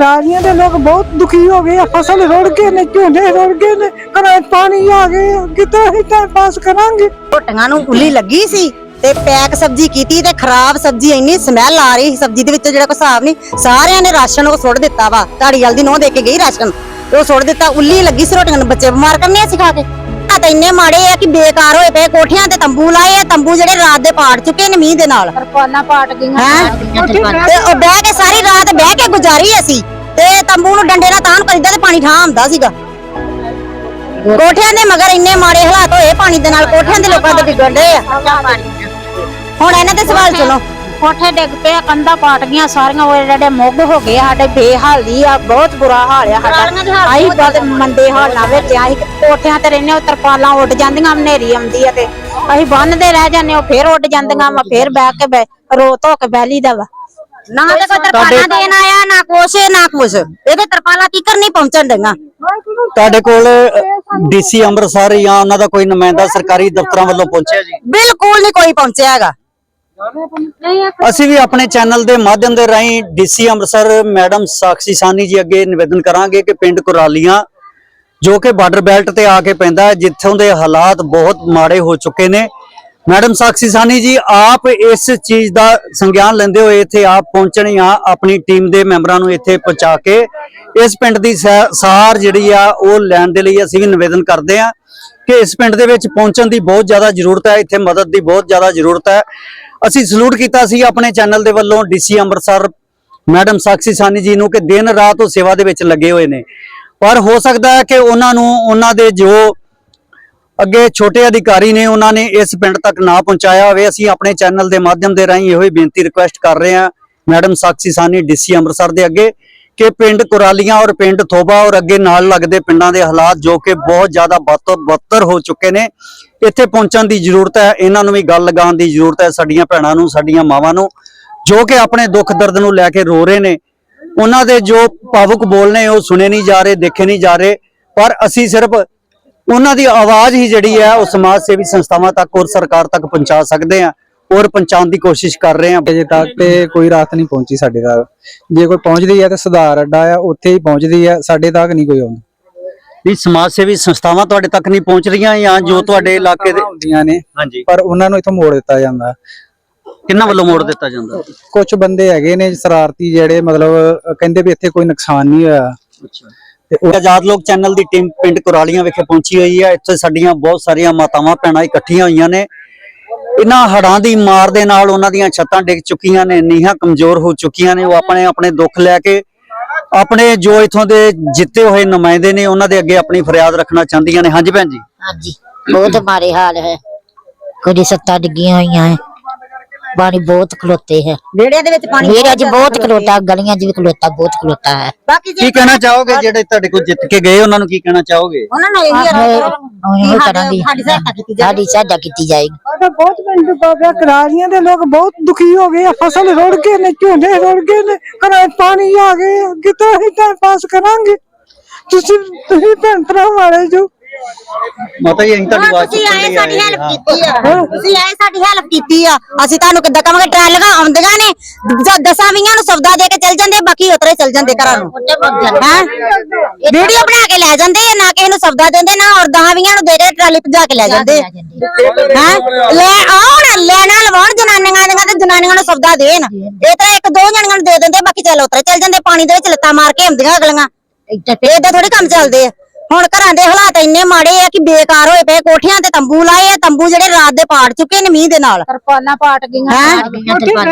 ਰਾਜੀਆਂ ਦੇ ਲੋਕ ਬਹੁਤ ਦੁਖੀ ਹੋ ਗਏ ਆ, ਫਸਲ ਰੁੜ ਗਏ ਨੇ, ਝੋਨੇ ਰੁੜ ਗਏ ਨੇ, ਘਰਾਂ 'ਚ ਪਾਣੀ ਆ ਗਏ ਆ। ਕਿੱਦਾਂ ਅਸੀਂ ਟਾਈਮ ਪਾਸ ਕਰਾਂਗੇ ਰੋਟੀਆਂ ਨੂੰ ਉੱਲੀ ਲੱਗੀ ਸੀ ਤੇ ਪੈਕ ਸਬਜ਼ੀ ਕੀਤੀ ਤੇ ਖਰਾਬ ਸਬਜ਼ੀ ਇੰਨੀ ਸਮੈਲ ਆ ਰਹੀ ਸੀ, ਸਬਜ਼ੀ ਦੇ ਵਿੱਚ ਜਿਹੜਾ ਕੋਈ ਹਿਸਾਬ ਨਹੀਂ, ਸਾਰਿਆਂ ਨੇ ਰਾਸ਼ਨ ਉਹ ਸੁੱਟ ਦਿੱਤਾ ਵਾ ਧਾੜੀ ਵਾਲ ਦੀ ਦੇ ਕੇ ਗਈ ਰਾਸ਼ਨ, ਤੇ ਉਹ ਸੁੱਟ ਦਿੱਤਾ, ਉੱਲੀ ਲੱਗੀ ਸੀ ਰੋਟੀਆਂ ਨੂੰ, ਬੱਚੇ ਬਿਮਾਰ ਕਰਨੇ ਅਸੀਂ ਖਾ ਕੇ ਆ ਤਾਂ ਇੰਨੇ ਮਾੜੇ ਆ ਕਿ ਬੇਕਾਰ ਹੋਏ ਪਏ ਕੋਠਿਆਂ ਤੇ ਤੰਬੂ ਲਾਏ ਆ ਤੰਬੂ ਜਿਹੜੇ ਰਾਤ ਦੇ ਪਾੜ ਚੁੱਕੇ ਨੇ ਮੀਂਹ ਦੇ ਨਾਲ। ਤਰਪਾਲਾਂ ਪਾਟ ਗਈਆਂ ਹੈਂ? ਤੇ ਉਹ ਬਹਿ ਕੇ ਸਾਰੀ ਰਾਤ ਬਹਿ ਕੇ ਗੁਜ਼ਾਰੀ ਅਸੀਂ ਤੇ ਤੰਬੂ ਨੂੰ ਡੰਡੇ ਨਾਲ ਤਾਨ ਕਰੀਦਾ ਤੇ ਪਾਣੀ ਠਾਂ ਆਉਂਦਾ ਸੀਗਾ। ਕੋਠਿਆਂ ਦੇ ਮਗਰ ਇੰਨੇ ਮਾੜੇ ਹਾਲਾਤ ਹੋਏ ਪਾਣੀ ਦੇ ਨਾਲ ਕੋਠਿਆਂ ਦੇ ਲੋਕਾਂ ਦੇ ਵਿਗੜ ਰਹੇ ਆ। ਹੁਣ ਇਹਨਾਂ ਦੇ ਸਵਾਲ ਸੁਣੋ। ਕੋਠੇ ਡਿੱਗ ਪਏ ਕੰਧਾਂ ਪਾਟ ਗਈਆਂ ਸਾਰੀਆਂ ਉਹ ਜਿਹੜੇ ਮੁੱਗ ਹੋ ਗਏ ਸਾਡੇ ਬੇਹਾਲੀ ਆ ਬਹੁਤ ਬੁਰਾ ਹਾਲ ਆ ਦੇ ਸਾਡਾ ਆਹੀ ਬਹੁਤ ਬਦ ਮੰਦੇ ਹਾਲਾਂ ਵਿੱਚ ਆਹੀ ਕੋਠਿਆਂ ਤੇ ਰਹਿੰਦੇ ਉਹ ਤਰਪਾਲਾਂ ਉੱਡ ਜਾਂਦੀਆਂ ਹਨੇਰੀ ਆਉਂਦੀ ਆ ਤੇ ਅਸੀਂ ਬੰਨਦੇ ਰਹਿ ਜਾਂਦੇ ਉਹ ਫੇਰ ਉੱਡ ਜਾਂਦੀਆਂ ਵਾ ਫੇਰ ਬਹਿ ਕੇ ਬਹਿ- ਰੋ ਧੋ ਕੇ ਬਹਿ ਲਈਦਾ ਵਾ। ਨਾ ਤੇ ਕੋਈ ਤਰਪਾਲਾਂ ਦੇਣ ਆਇਆ ਨਾ ਕੁਛ ਨਾ ਕੁਛ। ਇਹਦੇ ਤਰਪਾਲਾਂ ਤੀਕਰ ਨਹੀਂ ਪਹੁੰਚਣ ਡਈਆਂ? ਤੁਹਾਡੇ ਕੋਲ ਡੀਸੀ ਅੰਮ੍ਰਿਤਸਰ ਜਾਂ ਉਹਨਾਂ ਦਾ ਕੋਈ ਨੁਮਾਇੰਦਾ ਸਰਕਾਰੀ ਦਫ਼ਤਰਾਂ ਵੱਲੋਂ ਪਹੁੰਚਿਆ ਜੀ? ਬਿਲਕੁਲ ਨਹੀਂ ਕੋਈ ਪਹੁੰਚਿਆ ਹੈਗਾ। ਅਸੀਂ ਵੀ ਆਪਣੇ ਚੈਨਲ ਦੇ ਮਾਧਿਅਮ ਦੇ ਰਾਹੀਂ ਡੀਸੀ ਅੰਮ੍ਰਿਤਸਰ ਮੈਡਮ ਸਾਕਸ਼ੀ ਸਾਨੀ ਜੀ ਅੱਗੇ ਨਿਵੇਦਨ ਕਰਾਂਗੇ ਕਿ ਪਿੰਡ ਕੁਰਾਲੀਆਂ ਜੋ ਕਿ ਬਾਰਡਰ ਬੈਲਟ ਤੇ ਆ ਕੇ ਪੈਂਦਾ ਹੈ ਜਿੱਥੋਂ ਦੇ ਹਾਲਾਤ ਬਹੁਤ ਮਾੜੇ ਹੋ ਚੁੱਕੇ ਨੇ। ਮੈਡਮ ਸਾਕਸ਼ੀ ਸਾਨੀ ਜੀ ਆਪ ਇਸ ਚੀਜ਼ ਦਾ ਸੰਗਿਆਨ ਲੈਂਦੇ ਹੋਏ ਇੱਥੇ ਆਪ ਪਹੁੰਚਣੇ ਆ ਆਪਣੀ ਟੀਮ ਦੇ ਮੈਂਬਰਾਂ ਨੂੰ ਇੱਥੇ ਪਹੁੰਚਾ ਕੇ ਇਸ ਪਿੰਡ ਦੀ ਸਾਰ ਜਿਹੜੀ ਆ ਉਹ ਲੈਣ ਦੇ ਲਈ ਅਸੀਂ ਵੀ ਨਿਵੇਦਨ ਕਰਦੇ ਆ ਕਿ ਇਸ ਪਿੰਡ ਦੇ ਵਿੱਚ ਪਹੁੰਚਣ ਦੀ ਬਹੁਤ ਜ਼ਿਆਦਾ ਜ਼ਰੂਰਤ ਹੈ ਇੱਥੇ ਮਦਦ ਦੀ ਬਹੁਤ ਜ਼ਿਆਦਾ ਜ਼ਰੂਰਤ ਹੈ। ਅਸੀਂ ਸਲੂਟ ਕੀਤਾ ਸੀ ਆਪਣੇ ਚੈਨਲ ਦੇ ਵੱਲੋਂ ਡੀਸੀ ਅੰਮ੍ਰਿਤਸਰ ਮੈਡਮ ਸਾਕਸ਼ੀ ਸਾਨੀ ਜੀ ਨੂੰ ਕਿ ਦਿਨ ਰਾਤ ਉਹ ਸੇਵਾ ਦੇ ਵਿੱਚ ਲੱਗੇ ਹੋਏ ਨੇ। ਪਰ ਹੋ ਸਕਦਾ ਹੈ ਕਿ ਉਹਨਾਂ ਨੂੰ ਉਹਨਾਂ ਦੇ ਜੋ ਅੱਗੇ ਛੋਟੇ ਅਧਿਕਾਰੀ ਨੇ ਉਹਨਾਂ ਨੇ ਇਸ ਪਿੰਡ ਤੱਕ ਨਾ ਪਹੁੰਚਾਇਆ ਹੋਵੇ, ਅਸੀਂ ਆਪਣੇ ਚੈਨਲ ਦੇ ਮਾਧਿਅਮ ਦੇ ਰਾਹੀਂ ਇਹੋ ਹੀ ਬੇਨਤੀ ਰਿਕੁਐਸਟ ਕਰ ਰਹੇ ਹਾਂ ਮੈਡਮ ਸਾਕਸ਼ੀ ਸਾਨੀ ਡੀਸੀ ਅੰਮ੍ਰਿਤਸਰ ਦੇ ਅੱਗੇ। ਕਿ ਪਿੰਡ ਕੁਰਾਲੀਆਂ ਔਰ ਪਿੰਡ ਥੋਬਾ ਔਰ ਅੱਗੇ ਨਾਲ ਲੱਗਦੇ ਪਿੰਡਾਂ ਦੇ ਹਾਲਾਤ ਜੋ ਕਿ ਬਹੁਤ ਜ਼ਿਆਦਾ ਬਦਤਰ ਬਦਤਰ ਹੋ ਚੁੱਕੇ ਨੇ, ਇੱਥੇ ਪਹੁੰਚਣ ਦੀ ਜ਼ਰੂਰਤ ਹੈ, ਇਹਨਾਂ ਨੂੰ ਵੀ ਗੱਲ ਲਗਾਉਣ ਦੀ ਜ਼ਰੂਰਤ ਹੈ, ਸਾਡੀਆਂ ਭੈਣਾਂ ਨੂੰ, ਸਾਡੀਆਂ ਮਾਵਾਂ ਨੂੰ, ਜੋ ਕਿ ਆਪਣੇ ਦੁੱਖ ਦਰਦ ਨੂੰ ਲੈ ਕੇ ਰੋ ਰਹੇ ਨੇ। ਉਹਨਾਂ ਦੇ ਜੋ ਭਾਵੁਕ ਬੋਲ ਨੇ, ਉਹ ਸੁਣੇ ਨਹੀਂ ਜਾ ਰਹੇ, ਦੇਖੇ ਨਹੀਂ ਜਾ ਰਹੇ, ਪਰ ਅਸੀਂ ਸਿਰਫ ਉਹਨਾਂ ਦੀ ਆਵਾਜ਼ ਹੀ ਜਿਹੜੀ ਹੈ, ਉਹ ਸਮਾਜ ਸੇਵੀ ਸੰਸਥਾਵਾਂ ਤੱਕ ਔਰ ਸਰਕਾਰ ਤੱਕ ਪਹੁੰਚਾ ਸਕਦੇ ਆ ਔਰ ਪਹੁੰਚਾਉਣ ਦੀ ਕੋਸ਼ਿਸ਼ ਕਰ ਰਹੇ ਆ ਅਜੇ ਤੱਕ ਤੇ ਕੋਈ ਰਾਤ ਨਹੀਂ ਪਹੁੰਚੀ ਸਾਡੇ ਤੱਕ। ਜੇ ਕੋਈ ਪਹੁੰਚਦੀ ਹੈ ਤਾਂ ਸੁਧਾਰ ਅੱਡਾ ਆ ਉੱਥੇ ਹੀ ਪਹੁੰਚਦੀ ਹੈ ਸਾਡੇ ਤੱਕ ਨਹੀਂ ਕੋਈ ਆਉਂਦਾ। ਵੀ ਸਮਾਜ ਸੇਵੀ ਸੰਸਥਾਵਾਂ ਤੁਹਾਡੇ ਤੱਕ ਨਹੀਂ ਪਹੁੰਚ ਰਹੀਆਂ ਜਾਂ ਜੋ ਤੁਹਾਡੇ ਇਲਾਕੇ ਦੇ ਹੁੰਦੀਆਂ ਨੇ ਹਾਂਜੀ। ਪਰ ਉਹਨਾਂ ਨੂੰ ਇਥੋਂ ਮੋੜ ਦਿੱਤਾ ਜਾਂਦਾ। ਕਿੰਨਾ ਵੱਲੋਂ ਮੋੜ ਦਿੱਤਾ ਜਾਂਦਾ? ਕੁਝ ਬੰਦੇ ਹੈਗੇ ਨੇ ਸ਼ਰਾਰਤੀ ਜਿਹੜੇ ਮਤਲਬ ਕਹਿੰਦੇ ਵੀ ਇੱਥੇ ਕੋਈ ਨੁਕਸਾਨ ਨਹੀਂ ਹੋਇਆ। ਅੱਛਾ। ਤੇ ਆਜ਼ਾਦ ਲੋਕ ਚੈਨਲ ਦੀ ਟੀਮ ਪਿੰਡ ਕੁਰਾਲੀਆਂ ਵਿਖੇ ਪਹੁੰਚੀ ਹੋਈ ਹੈ। ਇੱਥੇ ਸਾਡੀਆਂ ਬਹੁਤ ਸਾਰੀਆਂ ਮਾਤਾਵਾਂ ਭੈਣਾਂ ਇਕੱਠੀਆਂ ਹੋਈਆਂ ਨੇ। ਇਹਨਾਂ ਹੜਾਂ ਦੀ ਮਾਰ ਦੇ ਨਾਲ ਉਹਨਾਂ ਦੀਆਂ ਛੱਤਾਂ ਡਿੱਗ ਚੁੱਕੀਆਂ ਨੇ, ਨੀਹਾਂ ਕਮਜ਼ੋਰ ਹੋ ਚੁੱਕੀਆਂ ਨੇ, ਉਹ ਆਪਣੇ ਆਪਣੇ ਦੁੱਖ ਲੈ ਕੇ ਆਪਣੇ ਜੋ ਇਥੋਂ ਦੇ ਜਿੱਤੇ ਹੋਏ ਨੁਮਾਇੰਦੇ ਨੇ, ਉਹਨਾਂ ਦੇ ਅੱਗੇ ਆਪਣੀ ਫਰਿਆਦ ਰੱਖਣਾ ਚਾਹੁੰਦੀਆਂ ਨੇ। ਹਾਂਜੀ ਭੈਣ ਜੀ। ਹਾਂਜੀ, ਬਹੁਤ ਮਾਰੇ ਹਾਲ ਹੈ। ਕੁਝ ਸੱਤਾਂ ਡਿੱਗੀਆਂ ਹੋਈਆਂ ਹੈ। ਪਾਣੀ ਬਹੁਤ ਖਲੋਤੇ ਹੈ। ਵਿਹੜਿਆਂ ਦੇ ਵਿੱਚ ਪਾਣੀ ਵੀਰ ਅੱਜ ਬਹੁਤ ਖਲੋਤਾ ਗਲੀਆਂ 'ਚ ਵੀ ਖਲੋਤਾ ਬਹੁਤ ਖਲੋਤਾ ਹੈ। ਬਾਕੀ ਕੀ ਕਹਿਣਾ ਚਾਹੋਗੇ? ਜਿਹੜੇ ਤੁਹਾਡੇ ਕੋਲ ਜਿੱਤ ਕੇ ਗਏ ਉਹਨਾਂ ਨੂੰ ਕੀ ਕਹਿਣਾ ਚਾਹੋਗੇ? ਉਹਨਾਂ ਨੂੰ ਇਹੀ ਉਹੀ ਕਰਾਂਗੇ ਸਾਡੀ ਸਹਾਇਤਾ ਕੀਤੀ ਜਾਵੇ। ਸਾਡੀ ਸਹਾਇਤਾ ਕੀਤੀ ਜਾਏਗੀ। ਸਾਡਾ ਬਹੁਤ ਪਿੰਡ ਡੁੱਬਾ ਪਿਆ ਕਰਾਲੀਆਂ ਦੇ ਲੋਕ ਬਹੁਤ ਦੁਖੀ ਹੋ ਗਏ ਆ। ਫਸਲ ਰੁੜ ਗਏ ਨੇ ਝੋਨੇ ਰੁੜ ਗਏ ਨੇ ਘਰਾਂ 'ਚ ਪਾਣੀ ਆ ਗਏ। ਕਿੱਦਾਂ ਅਸੀਂ ਟਾਈਮ ਪਾਸ ਕਰਾਂਗੇ? ਤੁਸੀਂ ਤੁਸੀਂ ਭੈਣ ਭਰਾ ਮਾਰੇ ਜੋ ਮਾਤਾ ਜੀ ਅਸੀਂ ਤੁਹਾਡੀ ਆਵਾਜ਼ ਤੁਸੀਂ ਆਏ ਸਾਡੀ ਹੈਲਪ। ਕੀਤੀ ਆ। ਤੁਸੀਂ ਆਏ ਸਾਡੀ ਹੈਲਪ ਕੀਤੀ ਆ। ਅਸੀਂ ਤੁਹਾਨੂੰ ਕਿੱਦਾਂ ਕਹਾਂਗੇ ਟਰਾਲੀਆਂ ਆਉਂਦੀਆਂ ਨੇ ਜ- ਦਸਾਂ ਵੀਆਂ ਨੂੰ ਸੌਦਾ ਦੇ ਕੇ ਚੱਲ ਜਾਂਦੇ ਬਾਕੀ ਉਤਰੇ ਚੱਲ ਜਾਂਦੇ ਘਰਾਂ ਨੂੰ। ਹੈਂ? ਵੀਡੀਓ ਬਣਾ ਕੇ ਲੈ ਜਾਂਦੇ ਆ ਨਾ ਕਿਸੇ ਨੂੰ ਸੌਦਾ ਦਿੰਦੇ ਨਾ ਔਰ ਦਸਾਂ ਵੀਆਂ ਨੂੰ ਦੇ ਕੇ ਟਰਾਲੀ ਭਜਾ ਕੇ ਲੈ ਜਾਂਦੇ ਹੈਂ? ਲੈ ਆਉਣ ਲੈਣਾ ਲਵਾਉਣ ਜਨਾਨੀਆਂ ਦੀਆਂ ਤੇ ਜਨਾਨੀਆਂ ਨੂੰ ਸੌਦਾ ਦੇਣ। ਇਹ ਤਾਂ ਇੱਕ ਦੋ ਜਣੀਆਂ ਨੂੰ ਦੇ ਦਿੰਦੇ ਬਾਕੀ ਚੱਲ ਉਤਰੇ ਚੱਲ ਜਾਂਦੇ ਪਾਣੀ ਦੇ ਵਿੱਚ ਲੱਤਾਂ ਮਾਰ ਕੇ ਆਉਂਦੀਆਂ ਅਗਲੀਆਂ। ਏਦਾਂ ਥੋੜੀ ਕੰਮ ਚੱਲਦੇ ਆ। ਹੁਣ ਘਰਾਂ ਦੇ ਹਾਲਾਤ ਇੰਨੇ ਮਾੜੇ ਆ ਕਿ ਬੇਕਾਰ ਹੋਏ ਪਏ ਕੋਠਿਆਂ ਤੇ ਤੰਬੂ ਲਾਏ ਆ ਤੰਬੂ ਜਿਹੜੇ ਰਾਤ ਦੇ ਪਾੜ ਚੁੱਕੇ ਨੇ ਮੀਂਹ ਦੇ ਨਾਲ। ਤਰਪਾਲਾਂ ਪਾਟ ਗਈਆਂ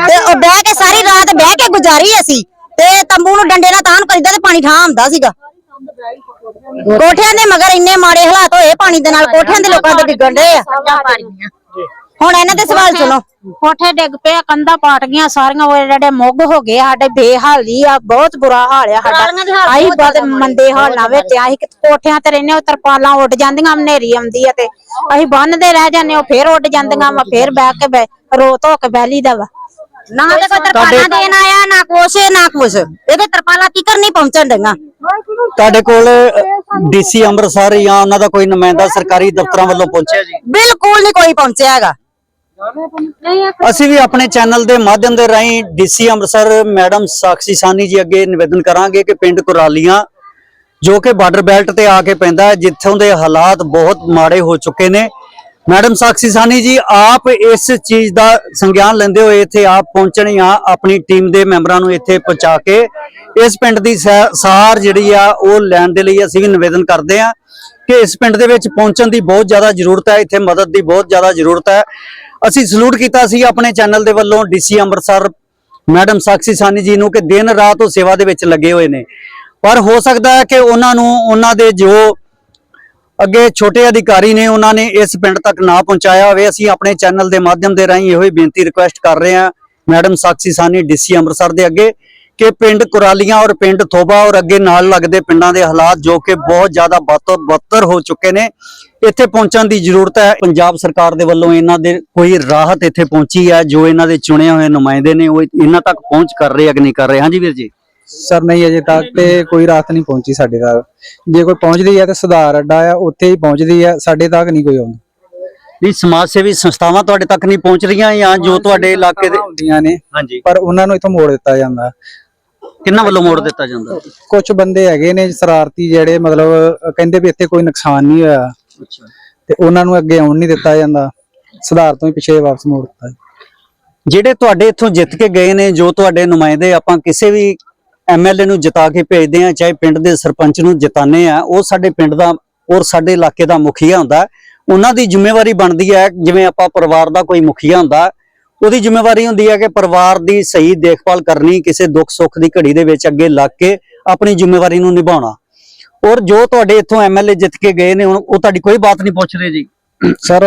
ਤੇ ਉਹ ਬਹਿ ਕੇ ਸਾਰੀ ਰਾਤ ਬਹਿ ਕੇ ਗੁਜ਼ਾਰੀ ਅਸੀਂ ਤੇ ਤੰਬੂ ਨੂੰ ਡੰਡੇ ਨਾਲ ਤਾਨ ਕਰੀਦਾ ਤੇ ਪਾਣੀ ਠਾਂ ਆਉਂਦਾ ਸੀਗਾ। ਕੋਠਿਆਂ ਦੇ ਮਗਰ ਇੰਨੇ ਮਾੜੇ ਹਾਲਾਤ ਹੋਏ ਪਾਣੀ ਦੇ ਨਾਲ ਕੋਠਿਆਂ ਦੇ ਲੋਕਾਂ ਦੇ ਡਿੱਗਣ ਰਹੇ ਆ। ਹੁਣ ਇਹਨਾਂ ਦੇ ਸਵਾਲ ਸੁਣੋ। ਕੋਠੇ ਡਿੱਗ ਪਏ ਕੰਧਾਂ ਪਾਟ ਗਈਆਂ ਸਾਰੀਆਂ ਉਹ ਜਿਹੜੇ ਮੁੱਗ ਹੋ ਗਏ ਸਾਡੇ ਬੇਹਾਲੀ ਆ ਬਹੁਤ ਬੁਰਾ ਹਾਲ ਆ ਸਾਰਿਆਂ ਦੇ ਸਾਡਾ ਹਾਲ ਆਹੀ ਬਹੁਤ ਬਦ ਜ਼ਿਆਦਾ ਮਾੜੇ ਮੰਦੇ ਹਾਲਾਂ ਵਿੱਚ ਆਹੀ ਕੋਠਿਆਂ ਤੇ ਰਹਿੰਦੇ ਉਹ ਤਰਪਾਲਾਂ ਉੱਡ ਜਾਂਦੀਆਂ ਹਨੇਰੀ ਆਉਂਦੀ ਆ ਤੇ ਅਸੀਂ ਬੰਨਦੇ ਰਹਿ ਜਾਂਦੇ ਉਹ ਫੇਰ ਉੱਡ ਜਾਂਦੀਆਂ ਵਾ ਫੇਰ ਬਹਿ ਕੇ ਬਹਿ- ਰੋ ਧੋ ਕੇ ਬਹਿ ਲਈਦਾ ਵਾ। ਨਾ ਤੇ ਕੋਈ ਤਰਪਾਲਾਂ ਦੇਣ ਆਇਆ ਨਾ ਕੁਛ ਨਾ ਕੁਛ। ਇਹਦੇ ਤਰਪਾਲਾਂ ਤੀਕਰ ਨਹੀਂ ਪਹੁੰਚਣ ਡਈਆਂ? ਤੁਹਾਡੇ ਕੋਲ ਡੀਸੀ ਅੰਮ੍ਰਿਤਸਰ ਜਾਂ ਉਹਨਾਂ ਦਾ ਕੋਈ ਨੁਮਾਇੰਦਾ ਸਰਕਾਰੀ ਦਫ਼ਤਰਾਂ ਵੱਲੋਂ ਪਹੁੰਚਿਆ ਜੀ? ਬਿਲਕੁਲ ਨਹੀਂ ਕੋਈ ਪਹੁੰਚਿਆ ਹੈਗਾ। ਅਸੀਂ ਵੀ ਆਪਣੇ ਚੈਨਲ ਦੇ ਮਾਧਿਅਮ ਦੇ ਰਾਹੀਂ ਡੀਸੀ ਅੰਮ੍ਰਿਤਸਰ ਮੈਡਮ ਸਾਕਸ਼ੀ ਸਾਨੀ ਜੀ ਅੱਗੇ ਨਿਵੇਦਨ ਕਰਾਂਗੇ ਕਿ ਪਿੰਡ ਕੁਰਾਲੀਆਂ, ਜੋ ਕਿ ਬਾਰਡਰ ਬੈਲਟ ਤੇ ਆ ਕੇ ਪੈਂਦਾ ਜਿੱਥੋਂ ਦੇ ਹਾਲਾਤ ਬਹੁਤ ਮਾੜੇ ਹੋ ਚੁੱਕੇ ਨੇ। ਮੈਡਮ ਸਾਕਸ਼ੀ ਸਾਨੀ ਜੀ, ਆਪ ਇਸ ਚੀਜ਼ ਦਾ ਸੰਗਿਆਨ ਲੈਂਦੇ ਹੋਏ ਇੱਥੇ ਆਪ ਪਹੁੰਚਣੇ ਆ, ਆਪਣੀ ਟੀਮ ਦੇ ਮੈਂਬਰਾਂ ਨੂੰ ਇੱਥੇ ਪਹੁੰਚਾ ਕੇ। ਇਸ ਪਿੰਡ ਦੀ ਸਾਰ ਜਿਹੜੀ ਆ, ਉਹ ਲੈਣ ਦੇ ਲਈ ਅਸੀਂ ਵੀ ਨਿਵੇਦਨ ਕਰਦੇ ਆ ਕਿ ਇਸ ਪਿੰਡ ਦੇ ਵਿੱਚ ਪਹੁੰਚਣ ਦੀ ਬਹੁਤ ਜ਼ਿਆਦਾ ਜ਼ਰੂਰਤ ਹੈ, ਇੱਥੇ ਮਦਦ ਦੀ ਬਹੁਤ ਜ਼ਿਆਦਾ ਜ਼ਰੂਰਤ ਹੈ। ਅਸੀਂ ਸਲੂਟ ਕੀਤਾ ਸੀ ਆਪਣੇ ਚੈਨਲ ਦੇ ਵੱਲੋਂ ਡੀਸੀ ਅੰਮ੍ਰਿਤਸਰ ਮੈਡਮ ਸਾਕਸ਼ੀ ਸਾਨੀ ਜੀ ਨੂੰ ਕਿ ਦਿਨ ਰਾਤ ਉਹ ਸੇਵਾ ਦੇ ਵਿੱਚ ਲੱਗੇ ਹੋਏ ਨੇ। ਪਰ ਹੋ ਸਕਦਾ ਹੈ ਕਿ ਉਹਨਾਂ ਨੂੰ, ਉਹਨਾਂ ਦੇ ਜੋ ਅੱਗੇ ਛੋਟੇ ਅਧਿਕਾਰੀ ਨੇ ਉਹਨਾਂ ਨੇ ਇਸ ਪਿੰਡ ਤੱਕ ਨਾ ਪਹੁੰਚਾਇਆ ਹੋਵੇ, ਅਸੀਂ ਆਪਣੇ ਚੈਨਲ ਦੇ ਮਾਧਿਅਮ ਦੇ ਰਾਹੀਂ ਇਹੋ ਹੀ ਬੇਨਤੀ ਰਿਕੁਐਸਟ ਕਰ ਰਹੇ ਹਾਂ ਮੈਡਮ ਸਾਕਸ਼ੀ ਸਾਨੀ ਡੀਸੀ ਅੰਮ੍ਰਿਤਸਰ ਦੇ ਅੱਗੇ। ਕਿ ਪਿੰਡ ਕੁਰਾਲੀਆਂ ਔਰ ਪਿੰਡ ਥੋਬਾ ਔਰ ਅੱਗੇ ਨਾਲ ਲੱਗਦੇ ਪਿੰਡਾਂ ਦੇ ਹਾਲਾਤ ਜੋ ਕਿ ਬਹੁਤ ਜ਼ਿਆਦਾ ਬਦਤਰ ਹੋ ਚੁੱਕੇ ਨੇ। ਇੱਥੇ ਪਹੁੰਚਣ ਦੀ ਜ਼ਰੂਰਤ ਹੈ। ਪੰਜਾਬ ਸਰਕਾਰ ਦੇ ਵੱਲੋਂ ਇਹਨਾਂ ਦੇ ਕੋਈ ਰਾਹਤ ਇੱਥੇ ਪਹੁੰਚੀ ਹੈ ਜੋ ਇਹਨਾਂ ਦੇ ਚੁਣੇ ਹੋਏ ਨੁਮਾਇੰਦੇ ਨੇ ਉਹ ਇਹਨਾਂ ਤੱਕ ਪਹੁੰਚ ਕਰ ਰਹੇ ਨਹੀਂ ਕਰ ਰਹੇ। ਹਾਂਜੀ ਵੀਰ ਜੀ। ਸਰ ਨਹੀਂ ਅਜੇ ਤੱਕ ਤੇ ਕੋਈ ਰਾਹਤ ਨਹੀਂ ਪਹੁੰਚੀ ਸਾਡੇ ਤੱਕ। ਜੇ ਕੋਈ ਪਹੁੰਚਦੀ ਹੈ ਤੇ ਸੁਧਾਰ ਅੱਡਾ ਆ ਉੱਥੇ ਹੀ ਪਹੁੰਚਦੀ ਹੈ। ਸਾਡੇ ਤੱਕ ਨਹੀਂ ਕੋਈ ਆਉਂਦੀ। ਨਹੀਂ ਸਮਾਜ ਸੇਵੀ ਸੰਸਥਾਵਾਂ ਤੁਹਾਡੇ ਤੱਕ ਨਹੀਂ ਪਹੁੰਚ ਰਹੀਆਂ ਜਾਂ ਜੋ ਤੁਹਾਡੇ ਇਲਾਕੇ ਦੇ ਹੁੰਦੀਆਂ ਨੇ ਪਰ ਉਹਨਾਂ ਨੂੰ ਇਥੋਂ ਮੋੜ ਦਿੱਤਾ ਜਾਂਦਾ। ਕਿੰਨਾ ਵੱਲੋਂ ਮੋੜ ਦਿੱਤਾ ਜਾਂਦਾ ਕੁਝ ਬੰਦੇ ਹੈਗੇ ਨੇ ਸ਼ਰਾਰਤੀ ਜਿਹੜੇ ਮਤਲਬ ਕਹਿੰਦੇ ਵੀ ਇੱਥੇ ਕੋਈ ਨੁਕਸਾਨ ਨਹੀਂ ਹੋਇਆ। ਅੱਛਾ। ਤੇ ਉਹਨਾਂ ਨੂੰ ਅੱਗੇ ਆਉਣ ਨਹੀਂ ਦਿੱਤਾ ਜਾਂਦਾ। ਸੁਧਾਰ ਤੋਂ ਹੀ ਪਿੱਛੇ ਵਾਪਸ ਮੋੜ ਦਿੱਤਾ। ਜਿਹੜੇ ਤੁਹਾਡੇ ਇੱਥੋਂ ਜਿੱਤ ਕੇ ਗਏ ਨੇ ਜੋ ਤੁਹਾਡੇ ਨੁਮਾਇੰਦੇ ਆਪਾਂ ਕਿਸੇ ਵੀ ਐਮਐਲਏ ਨੂੰ ਜਿਤਾ ਕੇ ਭੇਜਦੇ ਆ ਚਾਹੇ ਪਿੰਡ ਦੇ ਸਰਪੰਚ ਨੂੰ ਜਿਤਾਨੇ ਆ ਉਹ ਸਾਡੇ ਪਿੰਡ ਦਾ ਔਰ ਸਾਡੇ ਇਲਾਕੇ ਦਾ ਮੁਖੀਆ ਹੁੰਦਾ। ਉਹਨਾਂ ਦੀ ਜ਼ਿੰਮੇਵਾਰੀ ਬਣਦੀ ਹੈ ਜਿਵੇਂ ਆਪਾਂ ਪਰਿਵਾਰ ਦਾ ਕੋਈ ਮੁਖੀਆ ਹੁੰਦਾ ਉਹਦੀ ਜ਼ਿੰਮੇਵਾਰੀ ਹੁੰਦੀ ਹੈ ਕਿ ਪਰਿਵਾਰ ਦੀ ਸਹੀ ਦੇਖਭਾਲ ਕਰਨੀ ਕਿਸੇ ਦੁੱਖ ਸੁੱਖ ਦੀ ਘੜੀ ਦੇ ਵਿੱਚ ਅੱਗੇ ਲੱਗ ਕੇ ਆਪਣੀ ਜ਼ਿੰਮੇਵਾਰੀ ਨੂੰ ਨਿਭਾਉਣਾ। ਔਰ ਜੋ ਤੁਹਾਡੇ ਇੱਥੋਂ ਐਮਐਲਏ ਜਿੱਤ ਕੇ ਗਏ ਨੇ ਹੁਣ ਉਹ ਤੁਹਾਡੀ ਕੋਈ ਬਾਤ ਨਹੀਂ ਪੁੱਛ ਰਹੇ ਜੀ। ਸਰ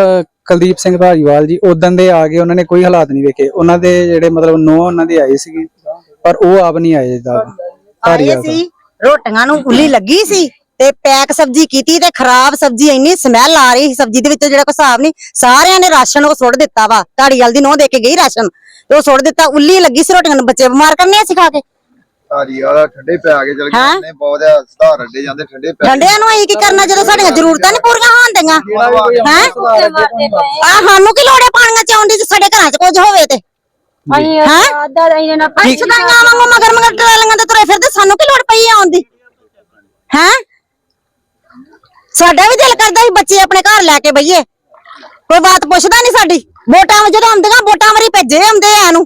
ਕੁਲਦੀਪ ਸਿੰਘ ਧਾਰੀਵਾਲ ਜੀ ਉਦੋਂ ਦੇ ਆ ਗਏ ਉਹਨਾਂ ਨੇ ਕੋਈ ਹਾਲਾਤ ਨਹੀਂ ਵੇਖੇ। ਉਹਨਾਂ ਦੇ ਜਿਹੜੇ ਮਤਲਬ ਨੋ ਉਹਨਾਂ ਦੇ ਆਏ ਸੀਗੇ ਪਰ ਉਹ ਆਪ ਨਹੀਂ ਆਏ ਦਾ ਆਏ ਧਾਰੀਵਾਲ ਸੀ ਰੋਟੀਆਂ ਨੂੰ ਉੱਲੀ ਲੱਗੀ ਸੀ। ਤੇ ਪੈਕ ਸਬਜ਼ੀ ਕੀਤੀ ਤੇ ਖਰਾਬ ਸਬਜ਼ੀ ਇੰਨੀ ਸਮੈਲ ਆ ਰਹੀ ਸਬਜ਼ੀ ਦੇ ਵਿੱਚ ਜਿਹੜਾ ਕੋਈ ਹਿਸਾਬ ਨਹੀਂ ਸਾਰਿਆਂ ਨੇ ਰਾਸ਼ਨ ਉਹ ਸੁੱਟ ਦਿੱਤਾ ਵਾ। ਢਾੜੀ ਵਾਲ ਦੀ ਨੋ ਦੇ ਕੇ ਗਈ ਰਾਸ਼ਨ। ਤੇ ਉਹ ਸੁੱਟ ਦਿੱਤਾ ਉੱਲੀ ਲੱਗੀ ਸੀ ਰੋਟੀਆਂ ਨੂੰ ਬੱਚੇ ਬਿਮਾਰ ਕਰਨੇ ਆ ਸਿਖਾ ਕੇ? ਧਾਰੀ ਵਾਲਾ ਠੰਡੇ ਪੈ ਕੇ ਚਲ? ਗਏ ਨੇ ਬਹੁਤ ਆ ਸੁਧਾਰ ਅੱਡੇ ਜਾਂਦੇ ਠੰਡੇ ਪੈ ਠੰਡਿਆਂ ਨੂੰ ਅਸੀਂ ਕੀ ਕਰਨਾ ਜਦੋਂ ਸਾਡੀਆਂ ਜ਼ਰੂਰਤਾਂ ਨਹੀਂ ਪੂਰੀਆਂ ਹੋਣ ਦੀਆਂ ਹੈ? ਆ ਸਾਨੂੰ ਕੀ ਲੋੜ ਹੈ ਪਾਣੀਆਂ ਚ ਆਉਣ ਦੀ ਜੇ ਸਾਡੇ ਘਰਾਂ 'ਚ ਕੁਝ ਹੋਵੇ ਤੇ? ਹੈ? ਅਸੀਂ ਸਦਾਈਆਂ ਵਾਂਗੂ ਮਗਰ ਮਗਰ ਟਰਾਲੀਆਂ ਤੇ ਤੁਰੇ ਫਿਰਦੇ ਸਾਨੂੰ ਕੀ ਲੋੜ ਪਈ ਆਉਣ ਦੀ? ਹੈ? ਸਾਡਾ ਵੀ ਦਿਲ ਕਰਦਾ ਸੀ ਬੱਚੇ ਆਪਣੇ ਘਰ ਲੈ ਕੇ ਬਈਏ। ਕੋਈ ਬਾਤ ਪੁੱਛਦਾ ਨਹੀਂ ਸਾਡੀ। ਵੋਟਾਂ ਜਦੋਂ ਆਉਂਦੀਆਂ ਵੋਟਾਂ ਵਾਰੀ ਭੇਜੇ ਆਉਂਦੇ ਆ ਨੂੰ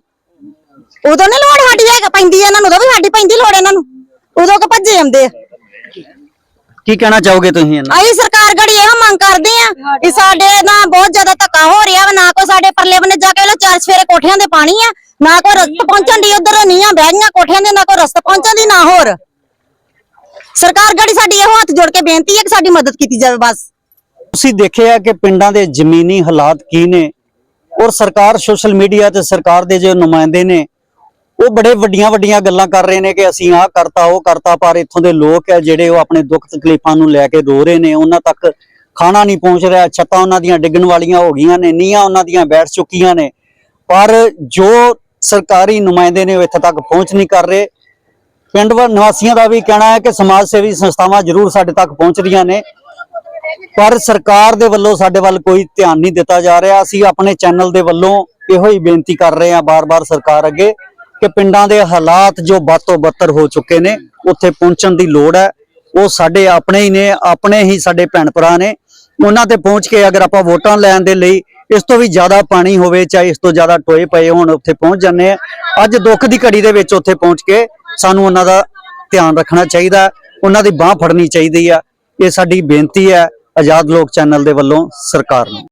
ਉਦੋਂ ਨਹੀਂ ਲੋੜ ਸਾਡੀ ਹੈਗਾ ਪੈਂਦੀ ਇਹਨਾਂ ਨੂੰ ਉਦੋਂ ਵੀ ਸਾਡੀ ਪੈਂਦੀ ਲੋੜ ਇਹਨਾਂ ਨੂੰ। ਉਦੋਂ ਕਿ ਭੱਜੇ ਆਉਂਦੇ ਆ। ਕੀ ਕਹਿਣਾ ਚਾਹੋਗੇ ਤੁਸੀਂ ਇਹਨਾਂ ਅਸੀਂ ਸਰਕਾਰ ਗੜੀ ਇਹੋ ਮੰਗ ਕਰਦੇ ਆ ਕਿ ਸਾਡੇ ਨਾਲ ਬਹੁਤ ਜ਼ਿਆਦਾ ਧੱਕਾ ਹੋ ਰਿਹਾ ਵਾ ਨਾ ਕੋਈ ਸਾਡੇ ਪਰਲੇ ਬੰਨੇ ਜਾ ਕੇ ਲੋ ਚਾਰ ਸਵੇਰੇ ਕੋਠਿਆਂ ਦੇ ਪਾਣੀ ਆ ਨਾ ਕੋਈ ਰਸਤਾ ਪਹੁੰਚਣ ਦੀ ਉਧਰ ਨੀਆਂ ਬਹਿ ਗਈਆਂ ਕੋਠਿਆਂ ਦੇ ਨਾ ਕੋਈ ਰਸਤਾ ਪਹੁੰਚਣ ਦੀ ਨਾ ਹੋਰ। ਸਰਕਾਰ ਗੜੀ ਸਾਡੀ ਇਹੋ ਹੱਥ ਜੋੜ ਕੇ ਬੇਨਤੀ ਹੈ ਕਿ ਸਾਡੀ ਮਦਦ ਕੀਤੀ ਜਾਵੇ ਬਸ। ਤੁਸੀਂ ਦੇਖਿਆ ਕਿ ਪਿੰਡਾਂ ਦੇ ਜ਼ਮੀਨੀ ਹਾਲਾਤ ਕੀ ਨੇ ਔਰ ਸਰਕਾਰ ਸੋਸ਼ਲ ਮੀਡੀਆ ਤੇ ਸਰਕਾਰ ਦੇ ਜੋ ਨੁਮਾਇੰਦੇ ਨੇ, ਉਹ ਬੜੇ ਵੱਡੀਆਂ ਵੱਡੀਆਂ ਗੱਲਾਂ ਕਰ ਰਹੇ ਨੇ ਕਿ ਅਸੀਂ ਆਹ ਕਰਤਾ, ਉਹ ਕਰਤਾ, ਪਰ ਇੱਥੋਂ ਦੇ ਲੋਕ ਹੈ ਜਿਹੜੇ ਉਹ ਆਪਣੇ ਦੁੱਖ ਤਕਲੀਫਾਂ ਨੂੰ ਲੈ ਕੇ ਰੋ ਰਹੇ ਨੇ, ਉਹਨਾਂ ਤੱਕ ਖਾਣਾ ਨਹੀਂ ਪਹੁੰਚ ਰਿਹਾ, ਛੱਤਾਂ ਉਹਨਾਂ ਦੀਆਂ ਡਿੱਗਣ ਵਾਲੀਆਂ ਹੋ ਗਈਆਂ ਨੇ, ਨੀਹਾਂ ਉਹਨਾਂ ਦੀਆਂ ਬੈਠ ਚੁੱਕੀਆਂ ਨੇ, ਪਰ ਜੋ ਸਰਕਾਰੀ ਨੁਮਾਇੰਦੇ ਨੇ ਉਹ ਇੱਥੇ ਤੱਕ ਪਹੁੰਚ ਨਹੀਂ ਕਰ ਰਹੇ ਪਿੰਡ ਵਾ ਨਿਵਾਸੀਆਂ ਦਾ ਵੀ ਕਹਿਣਾ ਹੈ ਕਿ ਸਮਾਜ ਸੇਵੀ ਸੰਸਥਾਵਾਂ ਜ਼ਰੂਰ ਸਾਡੇ ਤੱਕ ਪਹੁੰਚ ਰਹੀਆਂ ਨੇ। ਪਰ ਸਰਕਾਰ ਦੇ ਵੱਲੋਂ ਸਾਡੇ ਵੱਲ ਕੋਈ ਧਿਆਨ ਨਹੀਂ ਦਿੱਤਾ ਜਾ ਰਿਹਾ। ਅਸੀਂ ਆਪਣੇ ਚੈਨਲ ਦੇ ਵੱਲੋਂ ਇਹੋ ਹੀ ਬੇਨਤੀ ਕਰ ਰਹੇ ਹਾਂ ਬਾਰ-ਬਾਰ ਸਰਕਾਰ ਅੱਗੇ ਕਿ ਪਿੰਡਾਂ ਦੇ ਹਾਲਾਤ ਜੋ ਵੱਧ ਤੋਂ ਬੱਤਰ ਹੋ ਚੁੱਕੇ ਨੇ, ਉੱਥੇ ਪਹੁੰਚਣ ਦੀ ਲੋੜ ਹੈ। ਉਹ ਸਾਡੇ ਆਪਣੇ ਹੀ ਨੇ, ਆਪਣੇ ਹੀ ਸਾਡੇ ਭੈਣ ਭਰਾ ਨੇ। ਉਹਨਾਂ ਤੇ ਪਹੁੰਚ ਕੇ ਅਗਰ ਆਪਾਂ ਵੋਟਾਂ ਲੈਣ ਦੇ ਲਈ ਇਸ ਤੋਂ ਵੀ ਜ਼ਿਆਦਾ ਪਾਣੀ ਹੋਵੇ, ਚਾਹੇ ਇਸ ਤੋਂ ਜ਼ਿਆਦਾ ਟੋਏ ਪਏ ਹੋਣ, ਉੱਥੇ ਪਹੁੰਚ ਜਾਂਦੇ ਆ। ਅੱਜ ਦੁੱਖ ਦੀ ਘੜੀ ਦੇ ਵਿੱਚ ਉੱਥੇ ਪਹੁੰਚ ਕੇ ਸਾਨੂੰ ਉਹਨਾਂ ਦਾ ਧਿਆਨ ਰੱਖਣਾ ਚਾਹੀਦਾ ਉਹਨਾਂ ਦੀ ਬਾਹ ਫੜਨੀ ਚਾਹੀਦੀ ਆ। ਇਹ ਸਾਡੀ ਬੇਨਤੀ ਹੈ ਆਜ਼ਾਦ ਲੋਕ ਚੈਨਲ ਦੇ ਵੱਲੋਂ ਸਰਕਾਰ ਨੂੰ।